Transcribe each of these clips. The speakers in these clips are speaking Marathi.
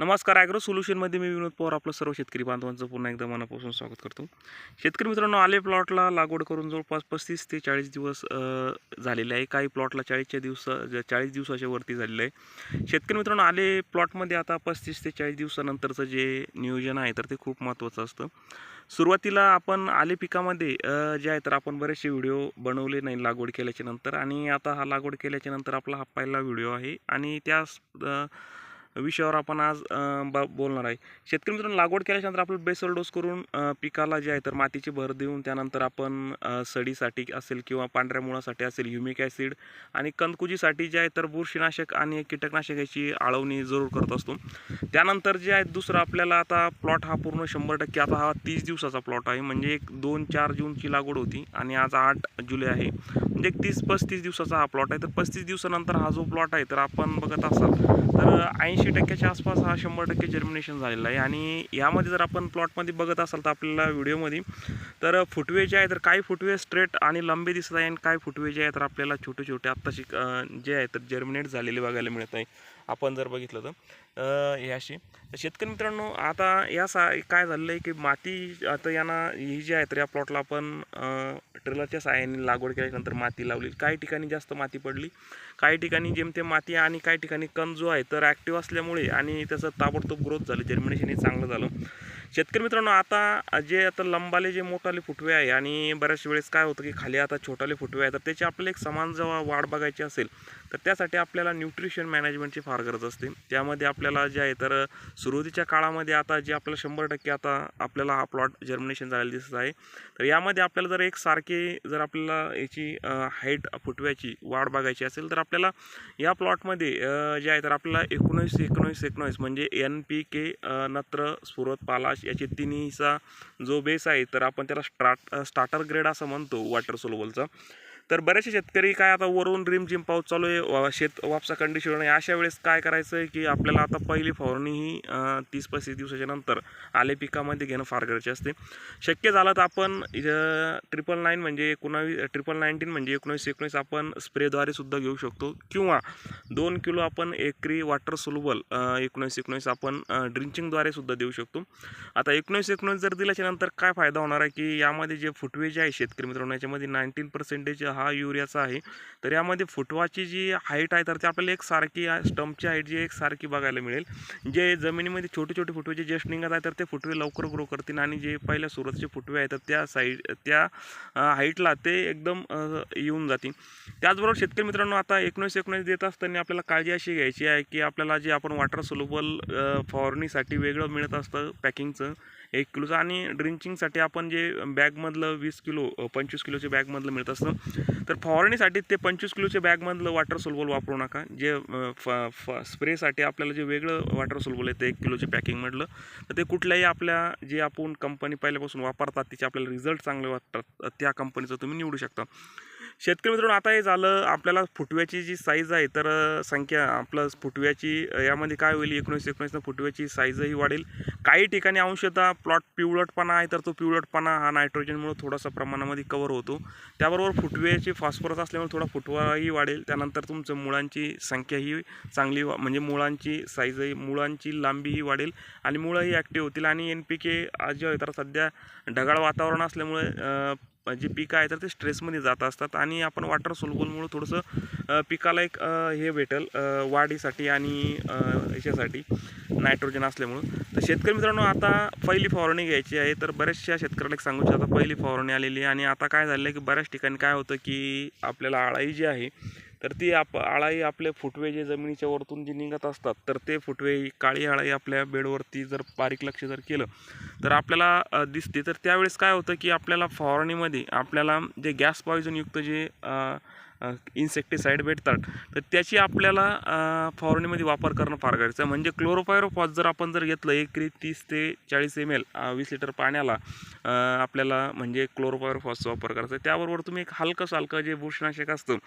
नमस्कार ॲग्रो सोल्युशनमध्ये मी विनोद पवार आपलं सर्व शेतकरी बांधवांचं पुन्हा एकदा मनापासून स्वागत करतो. शेतकरी मित्रांनो आले प्लॉटला लागवड करून जवळपास पस्तीस ते चाळीस दिवस झालेले आहे. काही प्लॉटला चाळीसच्या दिवसा चाळीस दिवसाच्या वरती झालेलं आहे. शेतकरी मित्रांनो आले प्लॉटमध्ये आता पस्तीस ते चाळीस दिवसानंतरचं जे नियोजन आहे तर ते खूप महत्त्वाचं असतं. सुरुवातीला आपण आले पिकामध्ये जे आहे तर आपण बरेचसे व्हिडिओ बनवले नाही लागवड केल्याच्यानंतर. आणि आता हा लागवड केल्याच्यानंतर आपला हा पहिला व्हिडिओ आहे. आणि त्या विषयावर आपण आज ब बोलणार आहे. शेतकरी मित्रांनो लागवड केल्याच्यानंतर आपण बेसल डोस करून पिकाला जे आहे तर मातीची भर देऊन त्यानंतर आपण सडीसाठी असेल किंवा पांढऱ्या मुळासाठी असेल ह्युमिक ॲसिड आणि कंदकुजीसाठी जे आहे तर बुरशीनाशक आणि कीटकनाशक याची आळवणी जरूर करत असतो. त्यानंतर जे आहे दुसरं आपल्याला आता प्लॉट हा पूर्ण शंभर टक्के आता हा तीस दिवसाचा प्लॉट आहे. म्हणजे एक दोन चार जूनची लागवड होती आणि आज आठ जुलै आहे. म्हणजे एक तीस पस्तीस दिवसाचा हा प्लॉट आहे. तर पस्तीस दिवसानंतर हा जो प्लॉट आहे तर आपण बघत असाल तर ऐंशी टक्क्याच्या आसपास हा शंभर टक्के जर्मिनेशन झालेला आहे. आणि यामध्ये जर आपण प्लॉटमध्ये बघत असाल तर आपल्याला व्हिडिओमध्ये तर फुटवे जे आहे तर काही फुटवे स्ट्रेट आणि लंबे दिसत आहे आणि काही फुटवे जे आहे तर आपल्याला छोटे छोटे आत्ताशी जे आहे तर जर्मिनेट झालेले बघायला मिळत आहे. आपण जर बघितलं तर याशी तर शेतकरी मित्रांनो आता या सा काय झालेलं आहे की माती आता यांना ही जी आहे तर या प्लॉटला आपण ट्रेलरच्या साहाय्याने लागवड केल्यानंतर माती लावली. काही ठिकाणी जास्त माती पडली. काही ठिकाणी जेमतेम माती आणि काही ठिकाणी कण जो आहे तर ॲक्टिव्ह असल्यामुळे आणि त्याचं ताबडतोब ग्रोथ झालं. जर्मिनेशन हे चांगलं झालं. शेतकरी मित्रांनो आता जे आता लंबाले जे मोठाले फुटवे आहे आणि बऱ्याच वेळेस काय होतं की खाली आता छोटाले फुटवे आहे तर त्याची आपल्याला एक समान जेव्हा वाढ बघायची असेल तर त्यासाठी आपल्याला न्यूट्रिशन मॅनेजमेंटची फार गरज असते. त्यामध्ये आपल्याला जे आहे तर सुरुवातीच्या काळामध्ये आता जे आपल्याला शंभर टक्के आता आपल्याला हा प्लॉट जर्मिनेशन झालेला दिसत आहे. तर यामध्ये आपल्याला जर एक सारखे जर आपल्याला याची हाईट फुटव्याची वाढ बघायची असेल तर आपल्याला या प्लॉटमध्ये जे आहे तर आपल्याला एकोणीस एकोणीस एकोणीस म्हणजे एन पी के नत्र स्फुरत पालाश याचे तिन्हीचा जो बेस आहे तर आपण त्याला स्टार्ट स्टार्टर ग्रेड असं म्हणतो वॉटर सोलबलचा तर बरेचसे शेतकरी काय आता वरून रिम जिम पाऊस चालू आहे शेत वापसा कंडिशन आहे अशा वेळेस काय करायचं आहे की आपल्याला आता पहिली फवारणी ही तीस पस्तीस दिवसाच्या नंतर आले पिकामध्ये घेणं फार गरजेचे असते. शक्य झालं तर आपण ट्रिपल म्हणजे नाईन म्हणजे एकोणावीस ट्रिपल नाईन्टीन म्हणजे एकोणीस एकोणीस आपण स्प्रेद्वारे सुद्धा घेऊ शकतो. किंवा दोन किलो आपण एकरी वॉटर सुलबल एकोणीस एकोणीस आपण ड्रिंचिंगद्वारे सुद्धा देऊ शकतो. आता एकोणीस एकोणीस जर दिल्याच्या नंतर काय फायदा होणार आहे की यामध्ये जे फुटवे जे आहे शेतकरी मित्रांनो याच्यामध्ये नाईन्टीन पर्सेंटेज हा युरियाचा आहे. तर यामध्ये फुटवाची जी हाईट आहे तर ते आपल्याला एक सारखी स्टम्पची हाईट जी एक सारखी बघायला मिळेल. जे जमिनीमध्ये छोटे छोटे फुटवे जे जस्ट निघत आहे तर ते फुटवे लवकर ग्रो करतील आणि जे पहिल्या सुरुवातीचे फुटवे आहेत तर त्या साईड त्या हाईटला ते एकदम येऊन जातील. त्याचबरोबर शेतकरी मित्रांनो आता एकोणीस एकोणीस देत असताना आपल्याला काळजी अशी घ्यायची आहे की आपल्याला जे आपण वॉटर सुलबल फवारणीसाठी वेगळं मिळत असतं पॅकिंगचं एक किलोचं आणि ड्रिंचिंगसाठी आपण जे बॅगमधलं वीस किलो पंचवीस किलोच्या बॅगमधलं मिळत असतं. तर फवारणीसाठी ते पंचवीस किलोच्या बॅगमधलं वॉटर सोलबल वापरू नका. जे फ फ स्प्रेसाठी आपल्याला जे वेगळं वॉटर सोलबल येतं एक किलोच्या पॅकिंगमधलं तर ते कुठल्याही आपल्या जे आपण कंपनी पहिल्यापासून वापरतात तिचे आपल्याला रिझल्ट चांगले वाटतात त्या कंपनीचं तुम्ही निवडू शकता. शेतकरी मित्रांनो आता हे झालं आपल्याला फुटव्याची जी साईज आहे तर संख्या आपलं फुटव्याची यामध्ये काय होईल? एकोणीस एकोणीसनं फुटव्याची साईजही वाढेल. काही ठिकाणी अंशतः प्लॉट पिवळटपणा आहे तर तो पिवळटपणा हा नायट्रोजनमुळे थोडासा प्रमाणामध्ये कवर होतो. त्याबरोबर फुटव्याची फॉस्फरस असल्यामुळे थोडा फुटवाही वाढेल. त्यानंतर तुमचं मुळांची संख्याही चांगली वा- म्हणजे मुळांची साईजही मुळांची लांबीही वाढेल आणि मुळंही ॲक्टिव्ह होतील. आणि एन पी के जे आहे तर सध्या ढगाळ वातावरण असल्यामुळे जे पिकं आहे तर ते स्ट्रेसमध्ये जात असतात आणि आपण वॉटर सोलगोलमुळं थोडंसं पिकाला एक हे भेटेल वाढीसाठी आणि याच्यासाठी नायट्रोजन असल्यामुळं. तर शेतकरी मित्रांनो आता पहिली फवारणी घ्यायची आहे तर बऱ्याचशा शेतकऱ्याला एक सांगू आता पहिली फवारणी आलेली आहे आणि आता काय झालं आहे की बऱ्याच ठिकाणी काय होतं की आपल्याला आळाई जी आहे तर ती आप आळाई आपले फुटवे जे जमिनीच्या वरतून जे निघत असतात तर ते फुटवे काळी आळाई आपल्या बेडवरती जर बारीक लक्ष जर केलं तर आपल्याला दिसते. तर त्यावेळेस काय होतं की आपल्याला फवारणीमध्ये आपल्याला जे गॅस पॉयझनयुक्त जे इन्सेक्टिसाईड भेटतात तर त्याची आपल्याला फवारणीमध्ये वापर करणं फार गरजेचं आहे. म्हणजे क्लोरोपायरोफॉस जर आपण जर घेतलं एकरी तीस ते चाळीस एम एल वीस लिटर पाण्याला आपल्याला म्हणजे क्लोरोपायरोफॉसचा वापर करायचा आहे. त्याबरोबर तुम्ही एक हलकं सालकं जे बुरशीनाशक असतं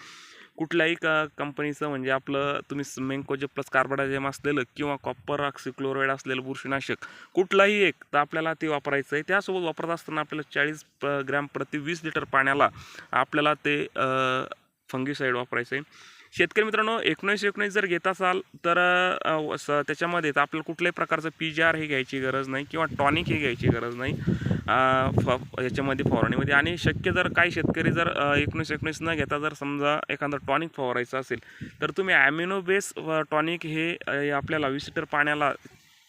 कुठल्याही क कंपनीचं म्हणजे आपलं तुम्ही मेंकोजे प्लस कार्बोडायझेम असलेलं किंवा कॉपर ऑक्सिक्लोराईड असलेलं बुरशीनाशक कुठलाही एक तर आपल्याला ते वापरायचं आहे त्यासोबत वापरत असताना आपल्याला चाळीस ग्रॅम प्रति वीस लिटर पाण्याला आपल्याला ते फंगिसाईड वापरायचं आहे शेतकरी मित्रांनो एकोणीस एकोणीस जर घेत असाल तर त्याच्यामध्ये तर आपल्याला कुठल्याही प्रकारचं पी जी आर हे घ्यायची गरज नाही किंवा टॉनिक हे घ्यायची गरज नाही. फ याच्यामध्ये फवारणीमध्ये आणि शक्य जर काही शेतकरी जर एकोणीस एकोणीस न घेता जर समजा एखादं टॉनिक फवारायचं असेल तर तुम्ही ॲमिनो बेस टॉनिक हे आपल्याला वीस लिटर पाण्याला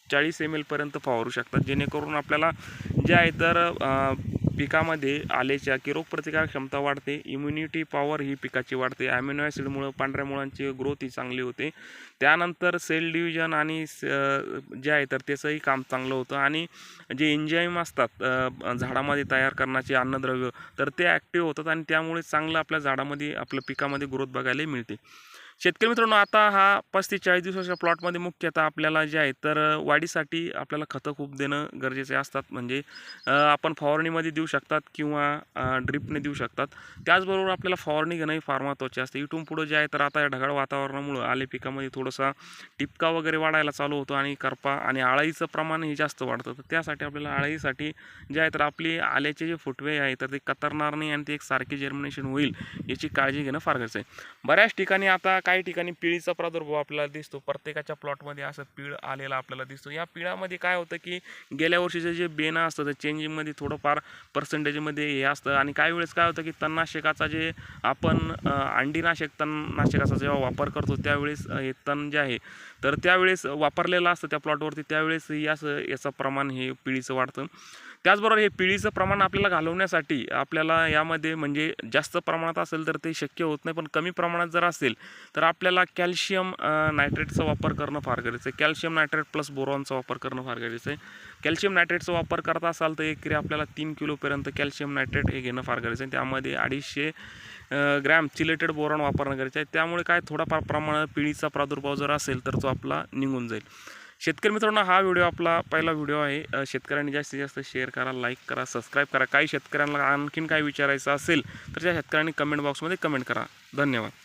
चाळीस एम एलपर्यंत फवारू शकतात जेणेकरून आपल्याला जे आहे तर पिकामध्ये आलेच्या की रोगप्रतिकार क्षमता वाढते इम्युनिटी पॉवर ही पिकाची वाढते. ॲम्युनो ॲसिडमुळं पांढऱ्या मुळांची ग्रोथ ही चांगली होते. त्यानंतर सेल डिव्हिजन आणि स- जे आहे तर त्याचंही काम चांगलं होतं. आणि जे एन्जाईम असतात झाडामध्ये तयार करण्याचे अन्नद्रव्य तर ते ॲक्टिव्ह होतात आणि त्यामुळे चांगलं आपल्या झाडामध्ये आपल्या पिकामध्ये ग्रोथ बघायला मिळते. शेतकरी मित्रांनो आता हा पस्तीस चाळीस दिवसाच्या प्लॉटमध्ये मुख्यतः आपल्याला जे आहे तर वाढीसाठी आपल्याला खतं खूप देणं गरजेचे असतात. म्हणजे आपण फवारणीमध्ये देऊ शकतात किंवा ड्रिपने देऊ शकतात. त्याचबरोबर आपल्याला फवारणी घेणंही फार महत्त्वाचे असते. इथून पुढं जे आहे तर आता या ढगाळ वातावरणामुळं आले पिकामध्ये थोडासा टिपका वगैरे वाढायला चालू होतो आणि करपा आणि आळाईचं प्रमाण हे जास्त वाढतं. तर त्यासाठी आपल्याला आळाईसाठी जे आहे तर आपली आल्याचे जे फुटवे आहे तर ते कतरणार नाही आणि ते एक सारखे जर्मिनेशन होईल याची काळजी घेणं फार गरजेचं आहे. बऱ्याच ठिकाणी आता काही ठिकाणी पिळीचा प्रादुर्भाव आपल्याला दिसतो. प्रत्येकाच्या प्लॉटमध्ये असं पीळ आलेला आपल्याला दिसतो. या पिळामध्ये काय होतं की गेल्या वर्षीचं जे बेनं असतं ते चेंजिंगमध्ये थोडंफार पर्सेंटेजमध्ये हे असतं. आणि काही वेळेस काय होतं की तणनाशकाचा जे आपण अंडीनाशक तणनाशकाचा जेव्हा वापर करतो त्यावेळेस हे तण जे आहे तर त्यावेळेस वापरलेलं असतं त्या प्लॉटवरती त्यावेळेस ही असं याचं प्रमाण हे पिळीचं वाढतं. त्याचबरोबर हे पिळीचं प्रमाण आपल्याला घालवण्यासाठी आपल्याला यामध्ये म्हणजे जास्त प्रमाणात असेल तर ते शक्य होत नाही पण कमी प्रमाणात जर असेल तर आपल्याला कॅल्शियम नायट्रेटचा वापर करणं फार गरजेचं आहे. कॅल्शियम नायट्रेट प्लस बोरॉनचा वापर करणं फार गरजेचं आहे. कॅल्शियम नायट्रेटचा वापर करत असाल तर एकरी आपल्याला तीन किलोपर्यंत कॅल्शियम नायट्रेट हे घेणं फार गरजेचं आहे. त्यामध्ये अडीचशे ग्रॅम चिलेटेड बोरॉन वापरणं गरजेचं आहे. त्यामुळे काय थोडाफार प्रमाणात पिळीचा प्रादुर्भाव जर असेल तर तो आपला निघून जाईल. शेतकरी मित्रांनो हा व्हिडिओ आपला पहिला व्हिडिओ आहे. शेतकऱ्यांनी जास्तीत जास्त शेअर करा लाईक करा सबस्क्राईब करा. काही शेतकऱ्यांना आणखीन काय विचारायचं असेल तर त्या शेतकऱ्यांनी कमेंट बॉक्समध्ये कमेंट करा. धन्यवाद.